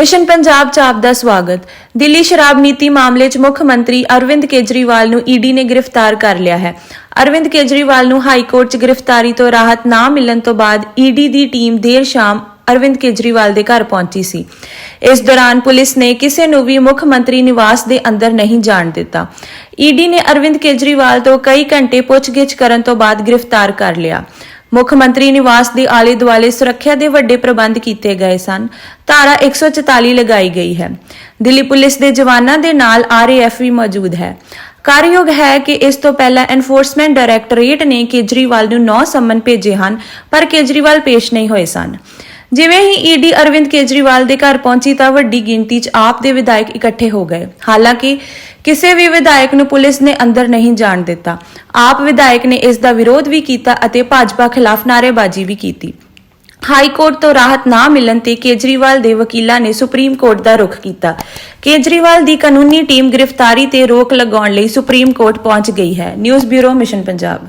Mission Punjab ਚ ਆਪ ਦਾ ਸਵਾਗਤ। ਦਿੱਲੀ ਸ਼ਰਾਬ ਨੀਤੀ ਮਾਮਲੇ 'ਚ ਮੁੱਖ ਮੰਤਰੀ ਅਰਵਿੰਦ ਕੇਜਰੀਵਾਲ ਨੂੰ ਈਡੀ ਨੇ ਗ੍ਰਿਫਤਾਰ ਕਰ ਲਿਆ ਹੈ। ਅਰਵਿੰਦ ਕੇਜਰੀਵਾਲ ਨੂੰ ਹਾਈ ਕੋਰਟ 'ਚ ਗ੍ਰਿਫਤਾਰੀ ਤੋਂ ਰਾਹਤ ਨਾ ਮਿਲਣ ਤੋਂ ਬਾਅਦ ਈਡੀ ਦੀ ਟੀਮ ਦੇਰ ਸ਼ਾਮ ਅਰਵਿੰਦ ਕੇਜਰੀਵਾਲ ਦੇ ਘਰ ਪਹੁੰਚੀ ਸੀ। ਇਸ ਦੌਰਾਨ ਪੁਲਿਸ ਨੇ ਕਿਸੇ ਨੂੰ ਵੀ ਮੁੱਖ ਮੰਤਰੀ ਨਿਵਾਸ ਦੇ ਅੰਦਰ ਨਹੀਂ ਜਾਣ ਦਿੱਤਾ। ਈਡੀ ਨੇ ਅਰਵਿੰਦ ਕੇਜਰੀਵਾਲ ਤੋਂ ਕਈ ਘੰਟੇ ਪੁੱਛਗਿੱਛ ਕਰਨ ਤੋਂ ਬਾਅਦ ਗ੍ਰਿਫਤਾਰ ਕਰ ਲਿਆ। ਮੁੱਖ ਮੰਤਰੀ ਨਿਵਾਸ ਦੇ ਆਲੇ ਦੁਆਲੇ ਸੁਰੱਖਿਆ ਦੇ ਵੱਡੇ ਪ੍ਰਬੰਧ ਕੀਤੇ ਗਏ ਸਨ। ਧਾਰਾ 144 ਲਗਾਈ ਗਈ ਹੈ। ਦਿੱਲੀ ਪੁਲਿਸ ਦੇ ਜਵਾਨਾਂ ਦੇ ਨਾਲ ਆਰਏਐਫ ਵੀ ਮੌਜੂਦ ਹੈ। ਕਾਰਯੋਗ ਹੈ ਕਿ ਇਸ ਤੋਂ ਪਹਿਲਾਂ ਐਨਫੋਰਸਮੈਂਟ ਡਾਇਰੈਕਟੋਰੇਟ ਨੇ ਕੇਜਰੀਵਾਲ ਨੂੰ 9 ਸੰਮਨ ਭੇਜੇ ਹਨ, ਪਰ ਕੇਜਰੀਵਾਲ ਪੇਸ਼ ਨਹੀਂ ਹੋਏ ਸਨ। ਜਿਵੇਂ ਹੀ ਈਡੀ ਅਰਵਿੰਦ ਕੇਜਰੀਵਾਲ ਦੇ ਘਰ ਪਹੁੰਚੀ ਤਾਂ ਵੱਡੀ ਗਿਣਤੀ 'ਚ ਆਪ ਦੇ ਵਿਧਾਇਕ ਇਕੱਠੇ ਹੋ ਗਏ। ਹਾਲਾਂਕਿ ਕਿਸੇ ਵੀ ਵਿਧਾਇਕ ਨੂੰ ਪੁਲਿਸ ਨੇ ਅੰਦਰ ਨਹੀਂ ਜਾਣ ਦਿੱਤਾ। ਆਪ ਵਿਧਾਇਕ ਨੇ ਇਸ ਦਾ ਵਿਰੋਧ ਵੀ ਕੀਤਾ ਅਤੇ ਭਾਜਪਾ ਖਿਲਾਫ ਨਾਅਰੇਬਾਜ਼ੀ ਵੀ ਕੀਤੀ। ਹਾਈ ਕੋਰਟ ਤੋਂ ਰਾਹਤ ਨਾ ਮਿਲਣ ਤੇ ਕੇਜਰੀਵਾਲ ਦੇ ਵਕੀਲਾਂ ਨੇ ਸੁਪਰੀਮ ਕੋਰਟ ਦਾ ਰੁਖ ਕੀਤਾ। ਕੇਜਰੀਵਾਲ ਦੀ ਕਾਨੂੰਨੀ ਟੀਮ ਗ੍ਰਿਫਤਾਰੀ ਤੇ ਰੋਕ ਲਗਾਉਣ ਲਈ ਸੁਪਰੀਮ ਕੋਰਟ ਪਹੁੰਚ ਗਈ ਹੈ। News bureau mission Punjab.